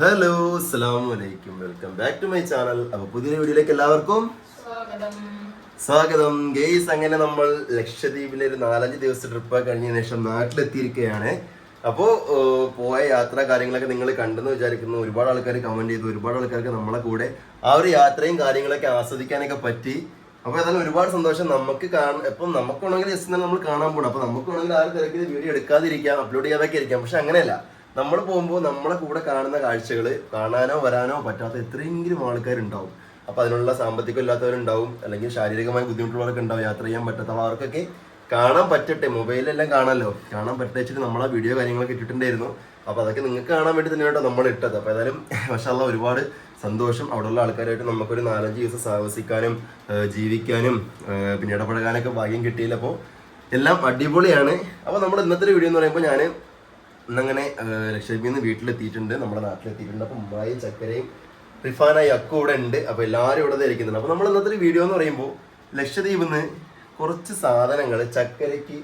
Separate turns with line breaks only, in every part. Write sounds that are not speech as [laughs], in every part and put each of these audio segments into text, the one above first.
Hello അസ്സലാമു അലൈക്കും welcome back to my channel അപ്പൊ പുതിയ വീഡിയോയിലേക്ക് എല്ലാവർക്കും സ്വാഗതം. ഗെയ്സ് അങ്ങനെ നമ്മൾ ലക്ഷദ്വീപിലെ ഒരു നാലഞ്ച് ദിവസത്തെ ട്രിപ്പ് കഴിഞ്ഞതിന് ശേഷം നാട്ടിലെത്തിയിരിക്കുകയാണ്. അപ്പോൾ പോയ യാത്ര കാര്യങ്ങളൊക്കെ നിങ്ങൾ കണ്ടെന്ന് വിചാരിക്കുന്നു. ഒരുപാട് ആൾക്കാർ കമന്റ് ചെയ്തു. ഒരുപാട് ആൾക്കാർക്ക് നമ്മളെ കൂടെ ആ ഒരു യാത്രയും കാര്യങ്ങളൊക്കെ ആസ്വദിക്കാനൊക്കെ പറ്റി. അപ്പൊ ഏതായാലും ഒരുപാട് സന്തോഷം നമുക്ക് കാണാൻ ഇപ്പം ഉണ്ടെങ്കിൽ ജസ്റ്റ് നമ്മൾ കാണാൻ പോകണം അപ്പൊ നമുക്കാണെങ്കിൽ ആ ഒരു തിരക്കിൽ വീഡിയോ എടുക്കാതിരിക്കാം അപ്ലോഡ് ചെയ്യാതൊക്കെ ഇരിക്കാം. പക്ഷെ അങ്ങനെയല്ല. നമ്മൾ പോകുമ്പോൾ നമ്മളെ കൂടെ കാണുന്ന കാഴ്ചകൾ കാണാനോ വരാനോ പറ്റാത്ത എത്രയെങ്കിലും ആൾക്കാരുണ്ടാവും. അപ്പൊ അതിനുള്ള സാമ്പത്തികം ഇല്ലാത്തവരുണ്ടാവും. അല്ലെങ്കിൽ ശാരീരികമായി ബുദ്ധിമുട്ടുള്ളവരൊക്കെ ഉണ്ടാവും. യാത്ര ചെയ്യാൻ പറ്റാത്ത അവർക്കൊക്കെ കാണാൻ പറ്റട്ടെ. മൊബൈലിലെല്ലാം കാണാമല്ലോ കാണാൻ പറ്റിച്ചിട്ട് നമ്മൾ ആ വീഡിയോ കാര്യങ്ങളൊക്കെ ഇട്ടിട്ടുണ്ടായിരുന്നു. അപ്പൊ അതൊക്കെ നിങ്ങൾക്ക് കാണാൻ വേണ്ടി തന്നെയാണ് നമ്മൾ ഇട്ടത്. അപ്പൊ ഏതായാലും [laughs] മഷാല്ല ഒരുപാട് സന്തോഷം. അവിടെയുള്ള ആൾക്കാരായിട്ട് നമുക്കൊരു നാലഞ്ച് ദിവസം സാഹസിക്കാനും ജീവിക്കാനും പിന്നെ ഇടപഴകാനൊക്കെ ഭാഗ്യം കിട്ടിയില്ല. അപ്പോൾ എല്ലാം അടിപൊളിയാണ്. അപ്പോൾ നമ്മുടെ ഇന്നത്തെ വീഡിയോ എന്ന് പറയുമ്പോൾ ഞാൻ ഇന്നങ്ങനെ ലക്ഷദ്വീപിൽ നിന്ന് വീട്ടിലെത്തിയിട്ടുണ്ട് നമ്മുടെ നാട്ടിലെത്തിയിട്ടുണ്ട്. അപ്പം ഉമ്മായും ചക്കരയും റിഫാനായി അക്കു ഇവിടെ ഉണ്ട്. അപ്പോൾ എല്ലാവരും ഇവിടെ ധരിക്കുന്നുണ്ട് അപ്പോൾ നമ്മൾ ഇന്നത്തെ ഒരു വീഡിയോ എന്ന് പറയുമ്പോൾ ലക്ഷദ്വീപിൽ നിന്ന് കുറച്ച് സാധനങ്ങൾ ചക്കരയ്ക്ക്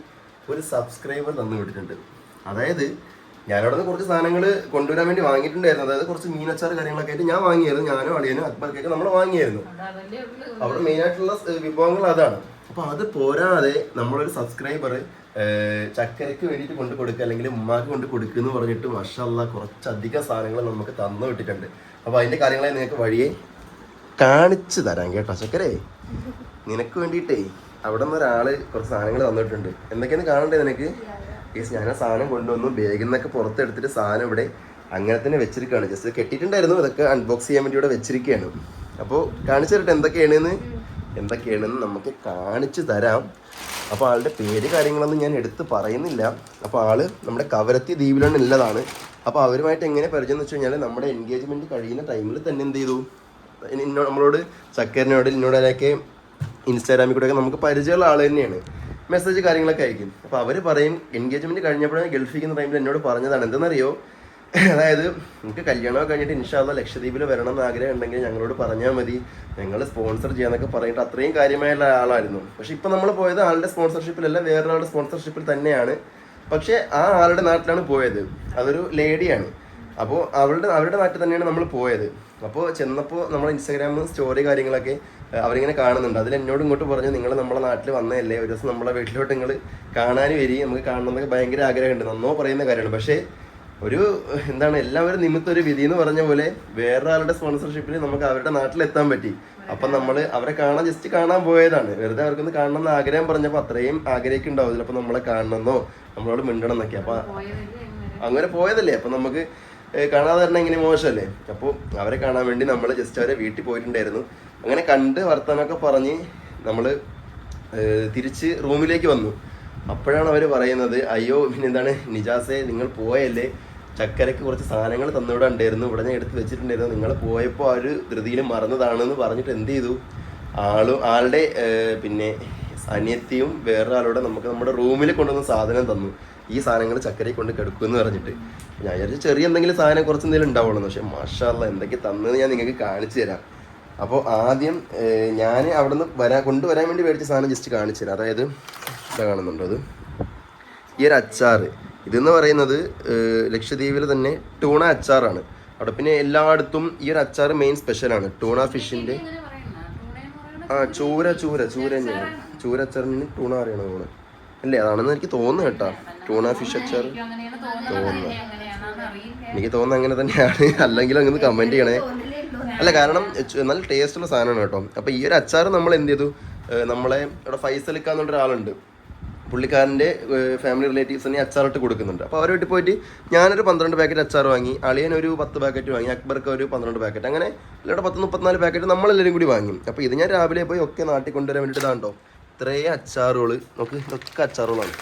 ഒരു സബ്സ്ക്രൈബർ തന്നു വിട്ടിട്ടുണ്ട്. അതായത് ഞാനവിടെ നിന്ന് കുറച്ച് സാധനങ്ങൾ കൊണ്ടുവരാൻ വേണ്ടി വാങ്ങിയിട്ടുണ്ടായിരുന്നു. അതായത് കുറച്ച് മീനച്ചാർ കാര്യങ്ങളൊക്കെ ആയിട്ട് ഞാൻ വാങ്ങിയായിരുന്നു. ഞാനും അളിയനും അക്ബർക്കൊക്കെ നമ്മൾ വാങ്ങിയായിരുന്നു. അവിടെ മെയിനായിട്ടുള്ള വിഭവങ്ങൾ അതാണ്. അപ്പോൾ അത് പോരാതെ നമ്മളൊരു സബ്സ്ക്രൈബർ ചക്കരയ്ക്ക് വേണ്ടിയിട്ട് കൊണ്ട് കൊടുക്കുക അല്ലെങ്കിൽ ഉമ്മാക്ക് കൊണ്ട് കൊടുക്കുക എന്ന് പറഞ്ഞിട്ട് മഷല്ല കുറച്ചധികം സാധനങ്ങൾ നമുക്ക് തന്നു വിട്ടിട്ടുണ്ട്. അപ്പൊ അതിന്റെ കാര്യങ്ങളെ നിങ്ങൾക്ക് വഴിയെ കാണിച്ചു തരാം കേട്ടോ ചക്കരേ. നിനക്ക് വേണ്ടിയിട്ടേ അവിടെ നിന്ന് ഒരാൾ കുറച്ച് സാധനങ്ങൾ തന്നിട്ടുണ്ട്. എന്തൊക്കെയാണ് കാണണ്ടേ നിനക്ക്? യെസ് ഞാൻ ആ സാധനം കൊണ്ടുവന്നു ബാഗിൽ നിന്നൊക്കെ പുറത്തെടുത്തിട്ട് സാധനം ഇവിടെ അങ്ങനെ തന്നെ വെച്ചിരിക്കുകയാണ്. ജസ്റ്റ് കെട്ടിയിട്ടുണ്ടായിരുന്നു ഇതൊക്കെ അൺബോക്സ് ചെയ്യാൻ വേണ്ടി ഇവിടെ വെച്ചിരിക്കുകയാണ്. അപ്പോൾ കാണിച്ചു തരട്ടെ എന്തൊക്കെയാണെന്ന്? എന്തൊക്കെയാണെന്ന് നമുക്ക് കാണിച്ചു തരാം. അപ്പോൾ ആളുടെ പേര് കാര്യങ്ങളൊന്നും ഞാൻ എടുത്ത് പറയുന്നില്ല. അപ്പോൾ ആൾ നമ്മുടെ കവരത്തി ദ്വീപിലാണ് ഉള്ളതാണ്. അപ്പോൾ അവരുമായിട്ട് എങ്ങനെ പരിചയം എന്ന് വെച്ച് കഴിഞ്ഞാൽ നമ്മുടെ എൻഗേജ്മെന്റ് കഴിയുന്ന ടൈമിൽ തന്നെ എന്ത് ചെയ്തു? എന്നോട് നമ്മളോട് ചക്കരനോട് എന്നോടൊക്കെ ഇൻസ്റ്റാഗ്രാമിൽ കൂടെ ഒക്കെ നമുക്ക് പരിചയമുള്ള ആൾ തന്നെയാണ്. മെസ്സേജ് കാര്യങ്ങളൊക്കെ അയക്കും. അപ്പോൾ അവർ പറയും എൻഗേജ്മെന്റ് കഴിഞ്ഞപ്പോഴാണ് ഗൾഫിക്കുന്ന ടൈമിൽ എന്നോട് പറഞ്ഞതാണ്. എന്തെന്നറിയോ? അതായത് നിങ്ങൾക്ക് കല്യാണമൊക്കെ കഴിഞ്ഞിട്ട് ഇൻഷാല്ല ലക്ഷദ്വീപിൽ വരണം എന്ന് ആഗ്രഹം ഉണ്ടെങ്കിൽ ഞങ്ങളോട് പറഞ്ഞാൽ മതി. ഞങ്ങൾ സ്പോൺസർ ചെയ്യാന്നൊക്കെ പറഞ്ഞിട്ട് അത്രയും കാര്യമായുള്ള ആളായിരുന്നു. പക്ഷെ ഇപ്പം നമ്മൾ പോയത് ആളുടെ സ്പോൺസർഷിപ്പിലല്ല വേറൊരാളുടെ സ്പോൺസർഷിപ്പിൽ തന്നെയാണ്. പക്ഷെ ആ ആളുടെ നാട്ടിലാണ് പോയത്. അതൊരു ലേഡിയാണ് അപ്പോൾ അവളുടെ അവരുടെ നാട്ടിൽ തന്നെയാണ് നമ്മൾ പോയത്. അപ്പോൾ ചെന്നപ്പോൾ നമ്മൾ ഇൻസ്റ്റാഗ്രാമിൽ സ്റ്റോറി കാര്യങ്ങളൊക്കെ അവരിങ്ങനെ കാണുന്നുണ്ട്. അതിൽ എന്നോട് ഇങ്ങോട്ട് പറഞ്ഞു നിങ്ങൾ നമ്മളെ നാട്ടിൽ വന്നതല്ലേ? ഒരു ദിവസം നമ്മളെ വീട്ടിലോട്ട് നിങ്ങൾ കാണാൻ വരി. നമുക്ക് കാണണമെന്നൊക്കെ ഭയങ്കര ആഗ്രഹമുണ്ട്. നന്നോ പറയുന്ന കാര്യമാണ്. പക്ഷേ ഒരു എന്താണ് എല്ലാവരും നിമിത്തം ഒരു വിധി എന്ന് പറഞ്ഞ പോലെ വേറൊരാളുടെ സ്പോൺസർഷിപ്പിൽ നമുക്ക് അവരുടെ നാട്ടിലെത്താൻ പറ്റി. അപ്പം നമ്മൾ അവരെ കാണാൻ ജസ്റ്റ് കാണാൻ പോയതാണ്. വെറുതെ അവർക്കൊന്ന് കാണണം എന്ന് ആഗ്രഹം പറഞ്ഞപ്പോൾ അത്രയും ആഗ്രഹിക്കും ഉണ്ടാവില്ല ചിലപ്പോൾ നമ്മളെ കാണണമെന്നോ നമ്മളോട് മിണ്ടണം എന്നൊക്കെ. അപ്പം അങ്ങനെ പോയതല്ലേ. അപ്പം നമുക്ക് കാണാതെ തന്നെ ഇങ്ങനെ മോശമല്ലേ? അപ്പോൾ അവരെ കാണാൻ വേണ്ടി നമ്മൾ ജസ്റ്റ് അവരെ വീട്ടിൽ പോയിട്ടുണ്ടായിരുന്നു. അങ്ങനെ കണ്ട് വർത്തമാനമൊക്കെ പറഞ്ഞ് നമ്മൾ തിരിച്ച് റൂമിലേക്ക് വന്നു. അപ്പോഴാണ് അവർ പറയുന്നത് അയ്യോ പിന്നെ എന്താണ്? നിജാസെ നിങ്ങൾ പോയല്ലേ? ചക്കരയ്ക്ക് കുറച്ച് സാധനങ്ങൾ തന്നിവിടെ ഉണ്ടായിരുന്നു. ഇവിടെ ഞാൻ എടുത്ത് വെച്ചിട്ടുണ്ടായിരുന്നു. നിങ്ങൾ പോയപ്പോൾ ആ ഒരു ധൃതിയിൽ മറന്നതാണെന്ന് പറഞ്ഞിട്ട് എന്ത് ചെയ്തു? ആളും ആളുടെ പിന്നെ അനിയത്തിയും വേറൊരാളോടെ നമുക്ക് നമ്മുടെ റൂമിൽ കൊണ്ടുവന്ന സാധനം തന്നു. ഈ സാധനങ്ങൾ ചക്കരയിൽ കൊണ്ട് കിടക്കുമെന്ന് പറഞ്ഞിട്ട്. ഞാൻ വിചാരിച്ചു ചെറിയ എന്തെങ്കിലും സാധനം കുറച്ച് എന്തെങ്കിലും ഉണ്ടാവുള്ളൂ. പക്ഷേ മാഷാല്ല എന്തൊക്കെ തന്നെന്ന് ഞാൻ നിങ്ങൾക്ക് കാണിച്ചു തരാം. അപ്പോൾ ആദ്യം ഞാൻ അവിടെ നിന്ന് വരാൻ കൊണ്ടുവരാൻ വേണ്ടി മേടിച്ച സാധനം ജസ്റ്റ് കാണിച്ചു തരാം. അതായത് കാണുന്നുണ്ടോ അത്. ഈ ഒരു അച്ചാറ് ഇതെന്ന് പറയുന്നത് ലക്ഷദ്വീപിൽ തന്നെ ടൂണ അച്ചാറാണ്. അവിടെ പിന്നെ എല്ലായിടത്തും ഈ ഒരു അച്ചാർ മെയിൻ സ്പെഷ്യലാണ് ടൂണ ഫിഷിന്റെ ആ ചൂര ചൂര ചൂര തന്നെയാണ്. ചൂര അച്ചാറിന് ടൂണ അറിയണം തോന്നുന്നു അല്ലേ? അതാണെന്ന് എനിക്ക് തോന്നുന്നു കേട്ടോ. ടൂണ ഫിഷ് അച്ചാർ. തോന്നുന്നു. എനിക്ക് തോന്നുന്നു അങ്ങനെ തന്നെയാണ്. [laughs] അല്ലെങ്കിൽ അങ്ങനെ കമന്റ് ചെയ്യണേ. അല്ല കാരണം നല്ല ടേസ്റ്റുള്ള സാധനമാണ് കേട്ടോ. അപ്പോൾ ഈ ഒരു അച്ചാർ നമ്മൾ എന്ത് ചെയ്തു? നമ്മളെ ഇവിടെ ഫൈസലിക്കാന്നുള്ള ഒരാളുണ്ട് പുള്ളിക്കാരന്റെ ഫാമിലി റിലേറ്റീവ്സിനെ അച്ചാറിട്ട് കൊടുക്കുന്നുണ്ട്. അപ്പോൾ അവരോട്ട് പോയിട്ട് ഞാനൊരു പന്ത്രണ്ട് പാക്കറ്റ് അച്ചാർ വാങ്ങി അളിയൻ ഒരു പത്ത് പാക്കറ്റ് വാങ്ങി അക്ബർക്ക് ഒരു പന്ത്രണ്ട് പാക്കറ്റ് അങ്ങനെ എല്ലാവരുടെ പത്ത് മുപ്പത്തിനാല് പാക്കറ്റ് നമ്മളെല്ലാവരും കൂടി വാങ്ങി. അപ്പോൾ ഇത് ഞാൻ രാവിലെ പോയി ഒക്കെ നാട്ടിൽ കൊണ്ടുവരാൻ വേണ്ടിയിട്ട് ഇതാണ്ടോ ഇത്രയും അച്ചാറുകൾ നമുക്ക് ഇതൊക്കെ അച്ചാറുകളാണ്.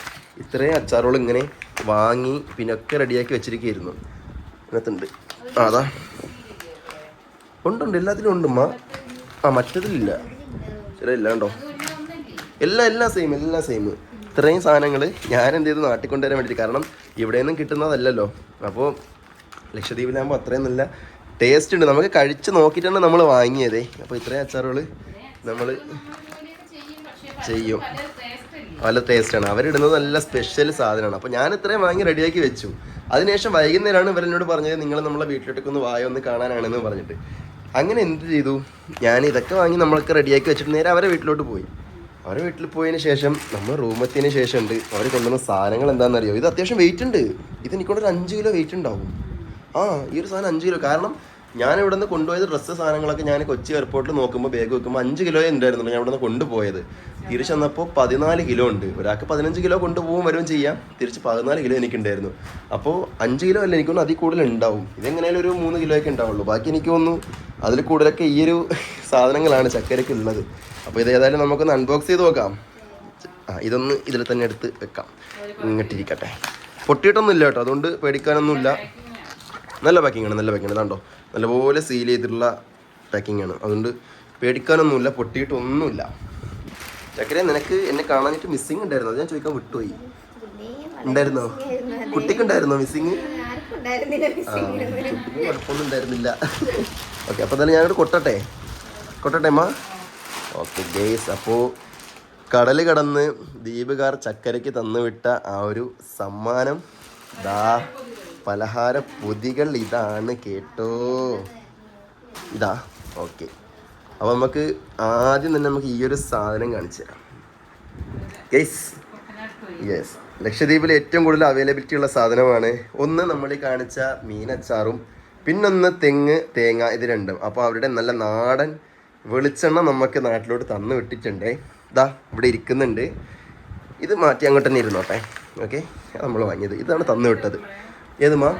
ഇത്രയും അച്ചാറുകൾ ഇങ്ങനെ വാങ്ങി പിന്നെ ഒക്കെ റെഡിയാക്കി വെച്ചിരിക്കുകയായിരുന്നു. ഇതിനകത്തുണ്ട്. ആ അതാ. ഉണ്ടുണ്ട് എല്ലാത്തിലും ഉണ്ട് ഉമ്മ. ആ മറ്റതിലില്ല. ശരി ഇല്ലാണ്ടോ എല്ലാം എല്ലാം സെയിം എല്ലാം സെയിം ഇത്രയും സാധനങ്ങൾ ഞാൻ എന്ത് ചെയ്തു നാട്ടിൽ കൊണ്ടുവരാൻ വേണ്ടിയിട്ട്. കാരണം ഇവിടെ നിന്നും കിട്ടുന്നതല്ലല്ലോ. അപ്പോൾ ലക്ഷദ്വീപിലാകുമ്പോൾ അത്രയും നല്ല ടേസ്റ്റ് ഉണ്ട്. നമുക്ക് കഴിച്ച് നോക്കിയിട്ടാണ് നമ്മൾ വാങ്ങിയത്. അപ്പോൾ ഇത്രയും അച്ചാറുകൾ നമ്മൾ ചെയ്യും. നല്ല ടേസ്റ്റാണ് അവരിടുന്നത് നല്ല സ്പെഷ്യൽ സാധനമാണ്. അപ്പോൾ ഞാൻ ഇത്രയും വാങ്ങി റെഡിയാക്കി വെച്ചു. അതിനുശേഷം വൈകുന്നേരമാണ് ഇവരെന്നോട് പറഞ്ഞത് നിങ്ങൾ നമ്മളെ വീട്ടിലോട്ടൊക്കെ ഒന്ന് വായ ഒന്ന് കാണാനാണെന്ന് പറഞ്ഞിട്ട്. അങ്ങനെ എന്ത് ചെയ്തു? ഞാൻ ഇതൊക്കെ വാങ്ങി നമ്മളൊക്കെ റെഡിയാക്കി വെച്ചിട്ട് നേരെ അവരെ വീട്ടിലോട്ട് പോയി. അവരെ വീട്ടിൽ പോയതിന് ശേഷം നമ്മൾ റൂമെത്തിയതിന് ശേഷം ഉണ്ട് അവർ കൊണ്ടുവന്ന സാധനങ്ങൾ എന്താണെന്നറിയോ? ഇത് അത്യാവശ്യം വെയിറ്റ് ഉണ്ട്. ഇത് എനിക്കൊണ്ടൊരു അഞ്ച് കിലോ വെയിറ്റ് ഉണ്ടാവും. ആ ഈ ഒരു സാധനം അഞ്ച് കിലോ. കാരണം ഞാൻ ഇവിടെ നിന്ന് കൊണ്ടുപോയത് ഡ്രസ്സ് സാധനങ്ങളൊക്കെ ഞാൻ കൊച്ചി എയർപോർട്ടിൽ നോക്കുമ്പോൾ ബാഗ് വെക്കുമ്പോൾ അഞ്ച് കിലോ ഉണ്ടായിരുന്നുള്ളൂ ഞാൻ ഇവിടെ നിന്ന് കൊണ്ടുപോയത്. തിരിച്ചു വന്നപ്പോൾ പതിനാല് കിലോ ഉണ്ട്. ഒരാൾക്ക് പതിനഞ്ച് കിലോ കൊണ്ടുപോകും വരും ചെയ്യാം. തിരിച്ച് പതിനാല് കിലോ എനിക്കുണ്ടായിരുന്നു. അപ്പോൾ അഞ്ച് കിലോ അല്ല എനിക്കൊന്നും അതിൽ കൂടുതൽ ഉണ്ടാവും. ഇതെങ്ങനെയാലും ഒരു മൂന്ന് കിലോ ഒക്കെ ഉണ്ടാവുള്ളൂ. ബാക്കി എനിക്ക് തോന്നുന്നു അതിൽ കൂടുതലൊക്കെ ഈ ഒരു സാധനങ്ങളാണ് ചക്കരയ്ക്ക് ഉള്ളത്. അപ്പോൾ ഇത് ഏതായാലും നമുക്കൊന്ന് അൺബോക്സ് ചെയ്ത് നോക്കാം. ആ ഇതൊന്ന് ഇതിൽ തന്നെ എടുത്ത് വെക്കാം. ഇങ്ങോട്ടിരിക്കട്ടെ. പൊട്ടിയിട്ടൊന്നും ഇല്ല കേട്ടോ. അതുകൊണ്ട് പേടിക്കാനൊന്നുമില്ല നല്ല പാക്കിംഗ് ആണ് നല്ല പാക്കിംഗ് ആണ്. കണ്ടോ നല്ലപോലെ സീൽ ചെയ്തിട്ടുള്ള പാക്കിംഗ് ആണ്. അതുകൊണ്ട് പേടിക്കാനൊന്നുമില്ല പൊട്ടിയിട്ടൊന്നുമില്ല ചക്കര നിനക്ക് എന്നെ കാണാനായിട്ട് മിസ്സിങ് ഉണ്ടായിരുന്നു? അത് ഞാൻ ചോദിക്കാൻ വിട്ടുപോയി. ഉണ്ടായിരുന്നോ? കുട്ടിക്കുണ്ടായിരുന്നോ മിസ്സിങ് കുഴപ്പമൊന്നും ഉണ്ടായിരുന്നില്ല. ഓക്കെ അപ്പോൾ തന്നെ ഞാനോട് കൊട്ടട്ടെ. കൊട്ടട്ടെ അമ്മ? ഓക്കെ ഗേസ് അപ്പോൾ കടൽ കടന്ന് ദ്വീപുകാർ ചക്കരയ്ക്ക് തന്നുവിട്ട ആ ഒരു സമ്മാനം. ദാ പലഹാര പൊതികൾ ഇതാണ് കേട്ടോ. ഇതാ ഓക്കെ അപ്പോൾ നമുക്ക് ആദ്യം തന്നെ നമുക്ക് ഈ ഒരു സാധനം കാണിച്ചു തരാം. യെസ് യെസ് ലക്ഷദ്വീപിൽ ഏറ്റവും കൂടുതൽ അവൈലബിലിറ്റി ഉള്ള സാധനമാണ്. ഒന്ന് നമ്മൾ കാണിച്ച മീനച്ചാറും പിന്നൊന്ന് തെങ്ങ് തേങ്ങ ഇത് രണ്ടും. അപ്പോൾ അവരുടെ നല്ല നാടൻ വെളിച്ചെണ്ണ നമുക്ക് നാട്ടിലോട്ട് തന്നു വിട്ടിട്ടുണ്ട് ഇതാ ഇവിടെ ഇരിക്കുന്നുണ്ട്. ഇത് മാറ്റി അങ്ങോട്ട് തന്നെ ഇരുന്നോട്ടെ. ഓക്കെ? നമ്മൾ വാങ്ങിയത്. ഇതാണ് തന്നു വിട്ടത്. ഏതുമാ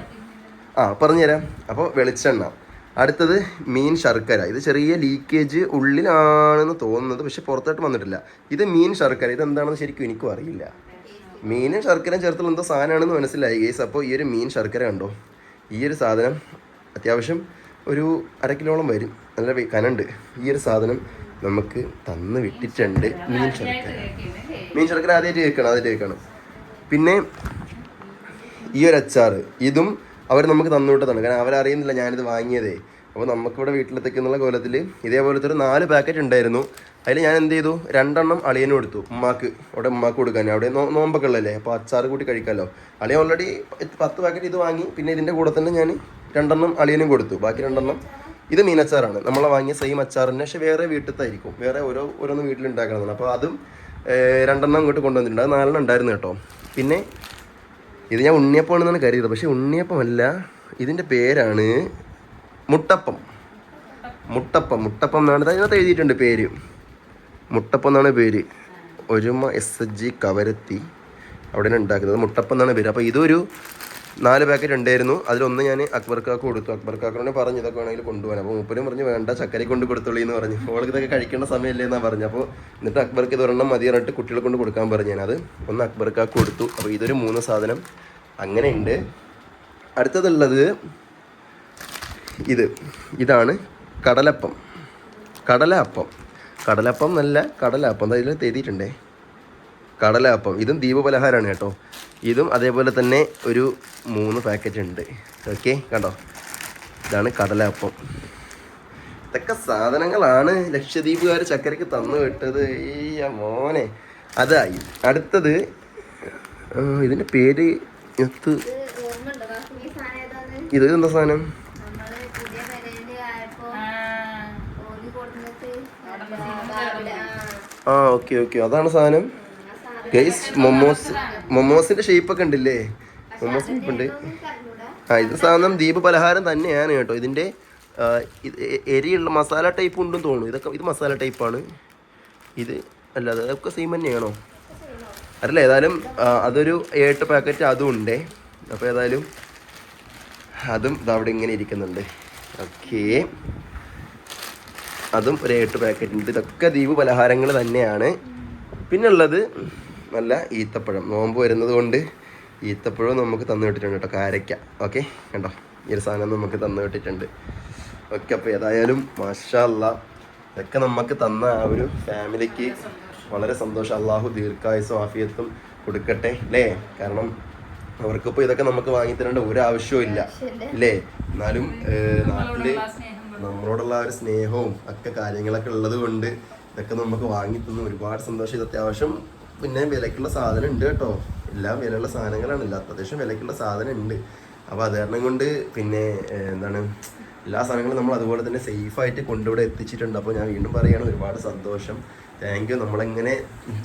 ആ പറഞ്ഞുതരാം. അപ്പോൾ വെളിച്ചെണ്ണ. അടുത്തത് മീൻ ശർക്കര. ഇത് ചെറിയ ലീക്കേജ് ഉള്ളിലാണെന്ന് തോന്നുന്നത് പക്ഷെ പുറത്തോട്ട് വന്നിട്ടില്ല. ഇത് മീൻ ശർക്കര. ഇത് എന്താണെന്ന് ശരിക്കും എനിക്കും അറിയില്ല. മീനും ശർക്കരയും ചേർത്തുള്ള എന്തോ സാധനമാണെന്ന് മനസ്സിലായി ഗേസ് അപ്പോൾ ഈ ഒരു മീൻ ശർക്കര കണ്ടോ? ഈ ഒരു സാധനം അത്യാവശ്യം ഒരു അര കിലോളം വരും. നല്ല കനുണ്ട്. ഈ ഒരു സാധനം നമുക്ക് തന്നു വിട്ടിട്ടുണ്ട് മീൻ ശർക്കര മീൻ ശർക്കര ആദ്യമായിട്ട് കേൾക്കണം ആദ്യമായിട്ട് കേൾക്കണം. പിന്നെ ഈ ഒരു അച്ചാർ ഇതും അവർ നമുക്ക് തന്നുവിട്ടതാണ് കാരണം അവരറിയുന്നില്ല ഞാനിത് വാങ്ങിയതേ. അപ്പോൾ നമുക്കിവിടെ വീട്ടിലെത്തേക്ക് എന്നുള്ള കോലത്തിൽ ഇതേപോലത്തെ ഒരു നാല് പാക്കറ്റ് ഉണ്ടായിരുന്നു. അതിൽ ഞാൻ എന്ത് ചെയ്തു? രണ്ടെണ്ണം അളിയനും കൊടുത്തു ഉമ്മാക്ക്. അവിടെ ഉമ്മാക്ക് കൊടുക്കാൻ. അവിടെ നോമ്പൊക്കെ ഉള്ളല്ലേ അപ്പോൾ അച്ചാർ കൂട്ടി കഴിക്കാമല്ലോ അളിയൻ ഓൾറെഡി പത്ത് പാക്കറ്റ് ഇത് വാങ്ങി. പിന്നെ ഇതിന്റെ കൂടെ തന്നെ ഞാൻ രണ്ടെണ്ണം അളിയനും കൊടുത്തു. ബാക്കി രണ്ടെണ്ണം ഇത് മീനച്ചാറാണ്. നമ്മൾ വാങ്ങിയ സെയിം അച്ചാറിന് പക്ഷേ വേറെ വീട്ടിലത്തായിരിക്കും വേറെ ഓരോ ഓരോന്ന് വീട്ടിലുണ്ടാക്കണമെന്നാണ് അപ്പോൾ അതും രണ്ടെണ്ണം ഇങ്ങോട്ട് കൊണ്ടുവന്നിട്ടുണ്ട്. അത് നാലെണ്ണം ഉണ്ടായിരുന്നു കേട്ടോ. പിന്നെ ഇത് ഞാൻ ഉണ്ണിയപ്പമാണെന്നാണ് കരുതിയത്. പക്ഷേ ഉണ്ണിയപ്പമല്ല ഇതിന്റെ പേരാണ് മുട്ടപ്പം. മുട്ടപ്പം മുട്ടപ്പം എന്നാണ്. അതിനകത്ത് എഴുതിയിട്ടുണ്ട് പേര്. മുട്ടപ്പം എന്നാണ് പേര്. ഒരുമ എസ് എച്ച് ജി കവരത്തി അവിടെയാണ് ഉണ്ടാക്കുന്നത്. മുട്ടപ്പം എന്നാണ് പേര്. അപ്പോൾ ഇതൊരു നാല് പാക്കറ്റ് ഉണ്ടായിരുന്നു. അതിലൊന്ന് ഞാൻ അക്ബർ കാക്ക് കൊടുത്തു. അക്ബർ അക്ബർക്കാക്കനോട് പറഞ്ഞു ഇതൊക്കെ വേണമെങ്കിൽ കൊണ്ടുപോകാൻ. അപ്പോൾ മൂപ്പരും പറഞ്ഞു വേണ്ട ചക്കരി കൊണ്ട് കൊടുത്തോളൂ എന്ന് പറഞ്ഞു. അവൾക്ക് ഇതൊക്കെ കഴിക്കേണ്ട സമയമല്ലേ എന്നാണ് പറഞ്ഞു. അപ്പോൾ എന്നിട്ട് അക്ബർക്ക് ഇത് ഒരെണ്ണം മതി പറഞ്ഞിട്ട് കുട്ടികളെ കൊണ്ട് കൊടുക്കാൻ പറഞ്ഞു ഞാനത്. ഒന്ന് അക്ബർ കാക്ക് കൊടുത്തു. അപ്പോൾ ഇതൊരു മൂന്ന് സാധനം അങ്ങനെയുണ്ട് അടുത്തതുള്ളത് ഇത്. ഇതാണ് കടലപ്പം. കടലപ്പം. കടലപ്പം നല്ല കടലപ്പം. അതിൽ എഴുതിയിട്ടുണ്ടേ കടലപ്പം ഇതും ദ്വീപ് പലഹാരമാണ് കേട്ടോ. ഇതും അതേപോലെ തന്നെ ഒരു മൂന്ന് പാക്കറ്റ് ഉണ്ട്. ഓക്കെ കണ്ടോ? ഇതാണ് കടലാപ്പം ഇതൊക്കെ സാധനങ്ങളാണ് ലക്ഷദ്വീപുകാർ ചക്കരയ്ക്ക് തന്നു വിട്ടത്. ഈ മോനെ. അതായി അടുത്തത് ഇതിന്റെ പേര് എത്ത്. ഇത് എന്താ സാധനം? ആ ഓക്കെ ഓക്കെ അതാണ് സാധനം. ഗൈസ് മൊമോസ് മൊമോസിന്റെ ഷേപ്പ് ഒക്കെ ഉണ്ടല്ലേ? മൊമോസ് ഷേപ്പ് ഉണ്ട്. ആ ഇത് സാധനം ദ്വീപ് പലഹാരം തന്നെയാണ് കേട്ടോ. ഇതിന്റെ എരിയുള്ള മസാല ടൈപ്പ് ഉണ്ടെന്ന് തോന്നുന്നു. ഇതൊക്കെ ഇത് മസാല ടൈപ്പാണ് ഇത് അല്ലാതെ അതൊക്കെ സെയിം തന്നെയാണോ? അല്ല ഏതായാലും അതൊരു ഏട്ട് പാക്കറ്റ് അതും ഉണ്ട്. അപ്പോൾ ഏതായാലും അതും അവിടെ ഇങ്ങനെ ഇരിക്കുന്നുണ്ട്. ഓക്കേ. അതും ഒരു ഏട്ട് പാക്കറ്റ് ഉണ്ട്. ഇതൊക്കെ ദ്വീപ് പലഹാരങ്ങൾ തന്നെയാണ്. പിന്നെ ഉള്ളത് നല്ല ഈത്തപ്പഴം. നോമ്പ് വരുന്നത് കൊണ്ട് ഈത്തപ്പഴം നമുക്ക് തന്നു വിട്ടിട്ടുണ്ട് കേട്ടോ കാരയ്ക്ക. ഓക്കെ കണ്ടോ? ഈ ഒരു സാധനം നമുക്ക് തന്നു വിട്ടിട്ടുണ്ട് ഓക്കെ അപ്പോൾ ഏതായാലും മാഷല്ല ഇതൊക്കെ നമുക്ക് തന്ന ആ ഒരു ഫാമിലിക്ക് വളരെ സന്തോഷം. അള്ളാഹു ദീർഘായുസും ആഫിയത്തും കൊടുക്കട്ടെ അല്ലേ? കാരണം അവർക്കിപ്പോൾ ഇതൊക്കെ നമുക്ക് വാങ്ങി തരേണ്ട ഒരു ആവശ്യവും ഇല്ല അല്ലേ? എന്നാലും നാട്ടിൽ നമ്മളോടുള്ള ആ ഒരു സ്നേഹവും ഒക്കെ കാര്യങ്ങളൊക്കെ ഉള്ളത് കൊണ്ട് ഇതൊക്കെ നമുക്ക് വാങ്ങി തന്നു ഒരുപാട് സന്തോഷം. ഇത് അത്യാവശ്യം പിന്നെ വിലക്കുള്ള സാധനം ഉണ്ട് കേട്ടോ. എല്ലാം വിലയുള്ള സാധനങ്ങളാണ്. ഇല്ല അത്യാവശ്യം വിലക്കുള്ള സാധനം ഉണ്ട്. അപ്പോൾ അത് കാരണം കൊണ്ട് പിന്നെ എന്താണ് എല്ലാ സാധനങ്ങളും നമ്മൾ അതുപോലെ തന്നെ സേഫായിട്ട് കൊണ്ടുവിടെ എത്തിച്ചിട്ടുണ്ട്. അപ്പോൾ ഞാൻ വീണ്ടും പറയുകയാണ് ഒരുപാട് സന്തോഷം. താങ്ക് യു നമ്മളെങ്ങനെ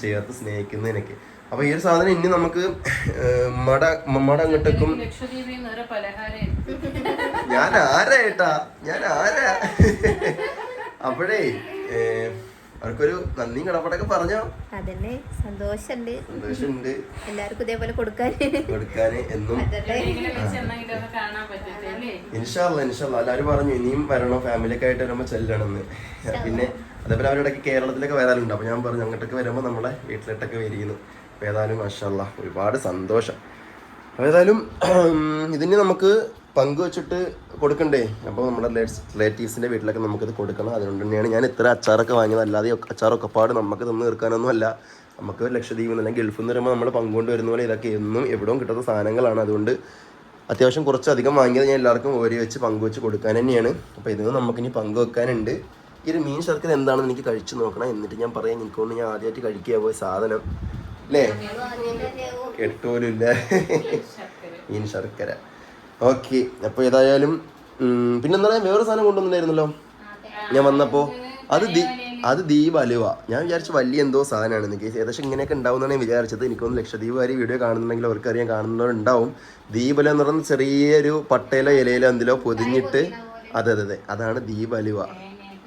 ചേർത്ത് സ്നേഹിക്കുന്നതിനൊക്കെ. അപ്പോൾ ഈ ഒരു സാധനം ഇനി നമുക്ക് മട മട മമ്മടെ അങ്ങോട്ടേക്കും ഞാൻ ആരാ ഏട്ടാ? ഞാൻ ആരാ? അപ്പോഴേ അവർക്കൊരു നന്ദി കടപ്പാടൊക്കെ പറഞ്ഞോ?
അതന്നെ. സന്തോഷണ്ട്.
സന്തോഷമുണ്ട്
എല്ലാവർക്കും ഇതേപോലെ കൊടുക്കാൻ
കൊടുക്കാന് എന്നും. ഇൻഷാല്ല ഇൻഷാല്ല എല്ലാവരും പറഞ്ഞു ഇനിയും വരണം. ഫാമിലിയൊക്കെ ആയിട്ട് വരുമ്പോൾ ചെല്ലണമെന്ന് പിന്നെ അതേപോലെ അവരിടയ്ക്ക് കേരളത്തിലൊക്കെ വരാറുണ്ട്. അപ്പൊ ഞാൻ പറഞ്ഞു അങ്ങോട്ടൊക്കെ വരുമ്പോൾ നമ്മളെ വീട്ടിലിട്ടൊക്കെ വരികയുന്നു അപ്പോൾ ഏതായാലും മാഷല്ല ഒരുപാട് സന്തോഷം. അപ്പോൾ ഏതായാലും ഇതിന് നമുക്ക് പങ്കുവച്ചിട്ട് കൊടുക്കണ്ടേ? അപ്പോൾ നമ്മുടെ റിലേറ്റീവ്സിന്റെ വീട്ടിലൊക്കെ നമുക്കിത് കൊടുക്കണം. അതുകൊണ്ട് തന്നെയാണ് ഞാൻ ഇത്ര അച്ചാറൊക്കെ വാങ്ങിയത്. അല്ലാതെ അച്ചാറൊക്കെ പാട് നമുക്ക് തന്നു തീർക്കാനൊന്നും അല്ല നമുക്ക് ലക്ഷദ്വീപിൽ നിന്ന് അല്ലെങ്കിൽ ഗൾഫിൽ നിന്ന് വരുമ്പോൾ നമ്മൾ പങ്കുകൊണ്ട് വരുന്ന പോലെ ഇതൊക്കെ എന്നും എവിടെയും കിട്ടുന്ന സാധനങ്ങളാണ്. അതുകൊണ്ട് അത്യാവശ്യം കുറച്ചധികം വാങ്ങിയത് ഞാൻ എല്ലാവർക്കും ഓരി വെച്ച് പങ്കുവെച്ച് കൊടുക്കാൻ തന്നെയാണ്. അപ്പോൾ ഇതിന് നമുക്കിനി പങ്കുവെക്കാനുണ്ട്. ഈ ഒരു മീൻ ശർക്കര എന്താണെന്ന് എനിക്ക് കഴിച്ചു നോക്കണം. എന്നിട്ട് ഞാൻ പറയാം എനിക്കൊണ്ട് ഞാൻ ആദ്യമായിട്ട് കഴിക്കുക പോയ സാധനം. അല്ലേ? കേട്ടോലും ഇല്ല
ശർക്കര.
മീൻ ശർക്കര. ഓക്കെ അപ്പോൾ ഏതായാലും പിന്നെ എന്താ വേറെ സാധനം കൊണ്ടുവന്നിട്ടുണ്ടായിരുന്നല്ലോ? ഞാൻ വന്നപ്പോൾ അത് ദീ അത് ദീപ് അലുവ ഞാൻ വിചാരിച്ചു വലിയ എന്തോ സാധനമാണ് എനിക്ക് ഏകദേശം ഇങ്ങനെയൊക്കെ ഉണ്ടാവുന്നതാണ് ഞാൻ വിചാരിച്ചത്. എനിക്കൊന്ന് ലക്ഷദ്വീപുകാർ വീഡിയോ കാണുന്നുണ്ടെങ്കിൽ അവർക്കറിയാൻ കാണുന്നവരുണ്ടാവും. ദീപല എന്ന് പറയുന്ന ചെറിയൊരു പട്ടയിലോ ഇലയിലോ എന്തിലോ പൊതിഞ്ഞിട്ട് അതെ അതെ അതെ. അതാണ് ദീപ് അലുവ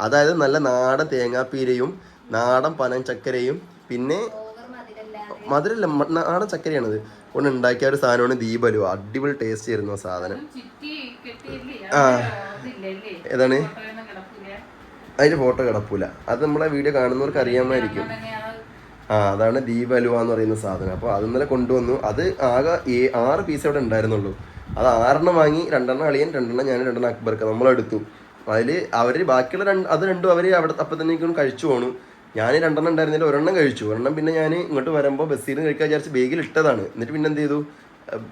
അതായത് നല്ല നാടൻ തേങ്ങാപ്പീരയും നാടൻ പനം ചക്കരയും പിന്നെ മധുരല്ല നാടൻ ചക്കരയാണത്. കൊണ്ട് ഉണ്ടാക്കിയ ഒരു സാധനമാണ് ദീപലു അടിപൊളി ടേസ്റ്റ് ആയിരുന്നു ആ സാധനം. ആ. ഏതാണ്? അതിന്റെ ഫോട്ടോ കിടപ്പൂല അത് നമ്മളെ വീഡിയോ കാണുന്നവർക്ക് അറിയാമായിരിക്കും. ആ അതാണ് ദീപലുവ എന്ന് പറയുന്ന സാധനം. അപ്പോൾ അത് ഇന്നലെ കൊണ്ടുവന്നു. അത് ആകെ ആറ് പീസ് അവിടെ ഉണ്ടായിരുന്നുള്ളൂ. അത് ആറെണ്ണം വാങ്ങി രണ്ടെണ്ണം അളിയൻ രണ്ടെണ്ണം ഞാൻ രണ്ടെണ്ണം അക്ബർക്ക്. നമ്മളെടുത്തു. അതിൽ അവർ ബാക്കിയുള്ള രണ്ട് അത് രണ്ടും അവർ അവിടെ അപ്പം തന്നെ കഴിച്ചു പോണു. ഞാൻ രണ്ടെണ്ണം ഉണ്ടായിരുന്നില്ല ഒരെണ്ണം കഴിച്ചു. ഒരെണ്ണം പിന്നെ ഞാൻ ഇങ്ങോട്ട് വരുമ്പോൾ ബസ്സിൽ നിന്ന് കഴിക്കാൻ വിചാരിച്ച് ബേഗിൽ ഇട്ടതാണ് എന്നിട്ട് പിന്നെ എന്ത് ചെയ്തു?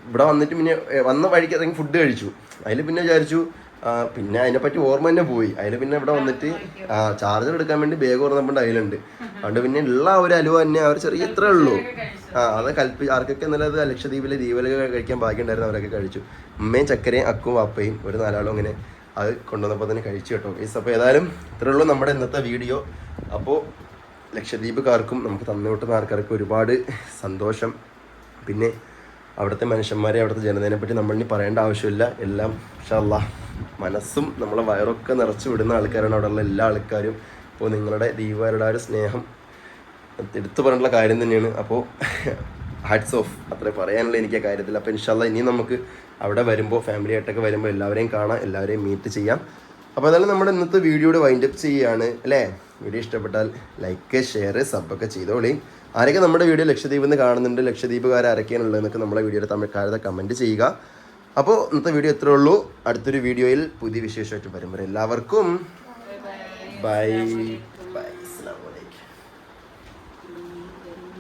ഇവിടെ വന്നിട്ട് പിന്നെ വന്ന വഴിക്ക് അതെങ്കിൽ ഫുഡ് കഴിച്ചു. അതിൽ പിന്നെ വിചാരിച്ചു പിന്നെ അതിനെപ്പറ്റി ഓർമ്മ തന്നെ പോയി. അതിൽ പിന്നെ ഇവിടെ വന്നിട്ട് ആ ചാർജർ എടുക്കാൻ വേണ്ടി ബാഗ് ഓർന്നപ്പോൾ അതിലുണ്ട്. അതുകൊണ്ട് പിന്നെ ഉള്ള ഒരു അലുവ തന്നെ അവർ ചെറിയ ഇത്രേ ഉള്ളൂ. ആ അത് കൽപ്പി ആർക്കൊക്കെ എന്നുള്ളത് ലക്ഷദ്വീപിലെ ദീപലൊക്കെ കഴിക്കാൻ ബാക്കിയുണ്ടായിരുന്നു അവരൊക്കെ കഴിച്ചു. ഉമ്മയും ചക്കരയും അക്കും വാപ്പയും ഒരു നാലാളും അങ്ങനെ അത് കൊണ്ടുവന്നപ്പോൾ തന്നെ കഴിച്ചു കേട്ടോ. ഈ അപ്പോൾ ഏതായാലും ഇത്രേ ഉള്ളൂ നമ്മുടെ ഇന്നത്തെ വീഡിയോ. അപ്പോൾ ലക്ഷദ്വീപുകാർക്കും നമുക്ക് തന്നുവിട്ടുന്ന ആൾക്കാർക്കും ഒരുപാട് സന്തോഷം. പിന്നെ അവിടുത്തെ മനുഷ്യന്മാരെ അവിടുത്തെ ജനതയെ പറ്റി നമ്മൾ ഇനി പറയേണ്ട ആവശ്യമില്ല. എല്ലാം ഇൻഷാല്ല മനസ്സും നമ്മളെ വയറൊക്കെ നിറച്ചു വിടുന്ന ആൾക്കാരാണ് അവിടെയുള്ള എല്ലാ ആൾക്കാരും. അപ്പോൾ നിങ്ങളുടെ ദീപകാരുടെ ആ ഒരു സ്നേഹം എടുത്തു പറഞ്ഞിട്ടുള്ള കാര്യം തന്നെയാണ്. അപ്പോൾ ഹാറ്റ്സ് ഓഫ് അത്രേ പറയാനുള്ള എനിക്ക് കാര്യത്തിൽ. അപ്പോൾ ഇൻഷാല്ല ഇനി നമുക്ക് അവിടെ വരുമ്പോൾ ഫാമിലി ആയിട്ടൊക്കെ വരുമ്പോൾ എല്ലാവരെയും കാണാം എല്ലാവരെയും മീറ്റ് ചെയ്യാം. അപ്പോൾ അതായത് നമ്മുടെ ഇന്നത്തെ വീഡിയോയുടെ വൈൻഡപ്പ് ചെയ്യുകയാണ് അല്ലേ? വീഡിയോ ഇഷ്ടപ്പെട്ടാൽ ലൈക്ക് ഷെയർ സബൊക്കെ ചെയ്തോളി. ആരൊക്കെ നമ്മുടെ വീഡിയോ ലക്ഷദ്വീപിൽ നിന്ന് കാണുന്നുണ്ട് ലക്ഷദ്വീപുകാർ ആരൊക്കെയാണുള്ളതെന്നൊക്കെ നമ്മുടെ വീഡിയോയുടെ തമിഴ്ക്കാരുടെ കമന്റ് ചെയ്യുക. അപ്പോൾ ഇന്നത്തെ വീഡിയോ ഇത്രേ ഉള്ളൂ. അടുത്തൊരു വീഡിയോയിൽ പുതിയ വിശേഷമായിട്ട് വരെ എല്ലാവർക്കും ബൈ